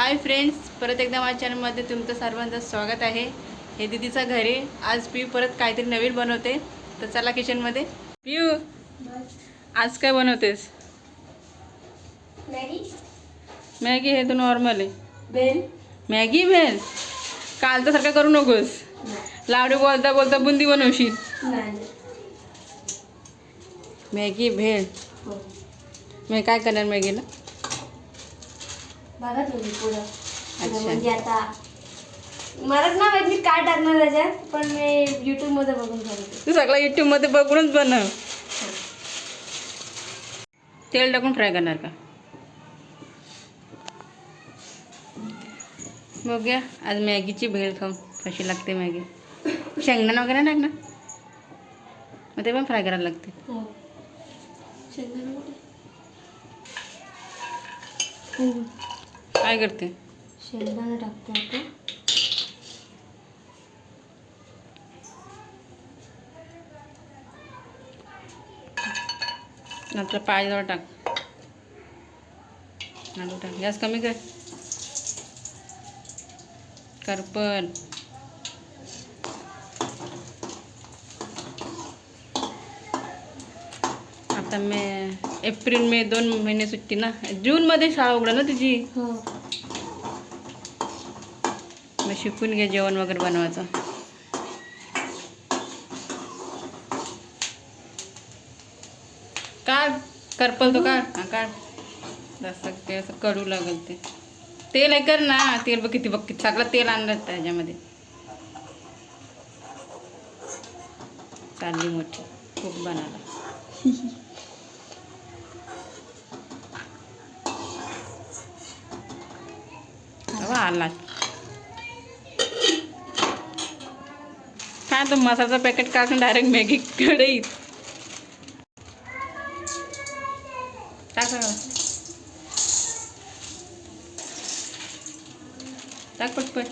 Hi friends परत एकदा माझ्या चॅनलमध्ये तुमचं सर्वांचं स्वागत आहे. हे दिदीचं घर आहे. आज पिऊ परत काहीतरी नवीन बनवते. तर चला किचनमध्ये. पिऊ आज काय बनवतेस? मॅगी. मॅगी हे तर नॉर्मल आहे. बेल मॅगी भेल? कालचं सारखं करू नकोस. लाडू बोलता बोलता बुंदी बनवशील. मॅगी भेळ हो. मी काय करणार मॅगीला? बघा तुम्ही पुढं. अच्छा. म्हणजे आता मलाच ना माहीत मी काय टाकणार त्याच्यात? पण मी युट्यूबमध्ये बघून तू सगळं यूट्यूबमध्ये बघूनच बनव तेल टाकून फ्राय करणार का? बघूया. आज मॅगीची भेळ खाऊ कशी लागते मॅगी. शेंगदाणा वगैरे नाही टाकणार? मग ते पण फ्राय करायला लागते. शेंगदाणा? हो. काय करते? शेंगदाणा टाकतो आता. नंतर पायजवळ टाक. आलू टाक. गॅस कमी कर. करपल आता मे एप्रिल मे दोन महिने सुट्टी ना? जूनमध्ये शाळा उघडा ना तुझी? हो. मग शिकून घे जेवण वगैरे बनवायचं. काढ करपल तो काढ. हा काढ. जसं ते असं कडू लागल ते. तेल आहे कर ना तेल बघ किती बघ किती सगळं तेल आणलं त्याच्यामध्ये. चालली मोठी. खूप बनायला आला काय तो मसाल्याचं पॅकेट काढून डायरेक्ट मॅगी कढईत. टाक पटपट.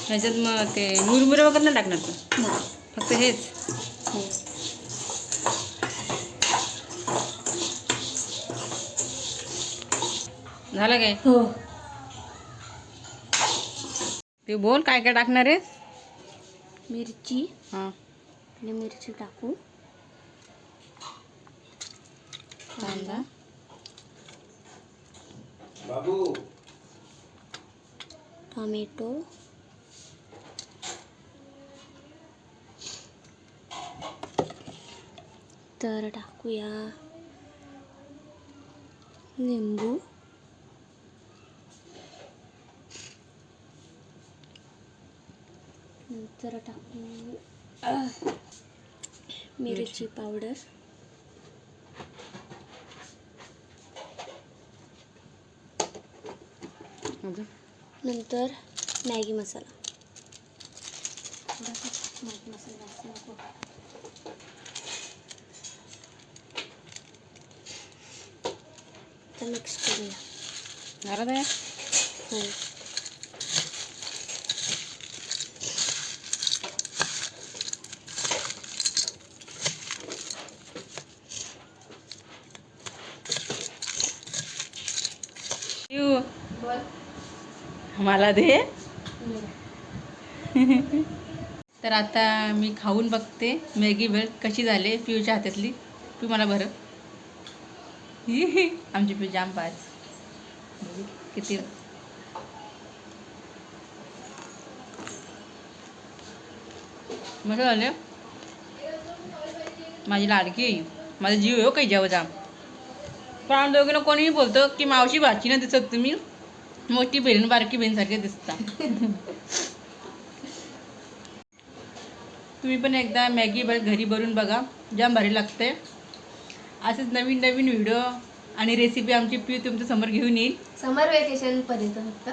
ह्याच्यात मग ते मुरमुरे वगैरे नाही टाकणार तू? फक्त हेच? झालं काय? हो. ते बोल काय काय टाकणार आहेस? मिरची. हां. आणि मिरची टाकू. कांदा. टोमॅटो. तर टाकूया. लिंबू. नंतर टाकू आह, मिरची पावडर. नंतर मॅगी मसाला. थोडासा मॅगी मसाला जास्त नको. तर मिक्स करूया. झालं काय मला दे. तर आता मी खाऊन बघते. मॅगी भेळ कशी झाली पिऊच्या हातातली. पिऊ मला बरं. आमची पिऊ जाम पाच. किती. मग झालं. माझी लाडकी. आहे. माझा जीव हो काही जेव जाम आम्ही दोघींना कोणीही बोलतो की मावशी भाची ना दिसत तुम्ही. मोठी बहीण बारकी बहीणसारखे दिसता. तुम्ही पण एकदा मॅगी बल घरी बनवून बघा. जाम भारी लागते असेच नवीन नवीन व्हिडिओ आणि रेसिपी आमची पी तुमच्यासमोर घेऊन येईल. समर वेकेशन पर्यंत फक्त.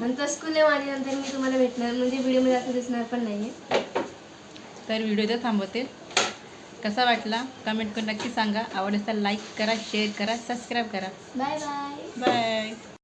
नंतर स्कूल माझी नंतर मी तुम्हाला भेटणार म्हणजे व्हिडिओमध्ये असं दिसणार पण नाहीये. तर व्हिडिओ इथं थांबवते. कसा वाटला? कमेंट करून नक्की सांगा. आवडत असेल लाईक करा शेअर करा सबस्क्राईब करा. Bye bye bye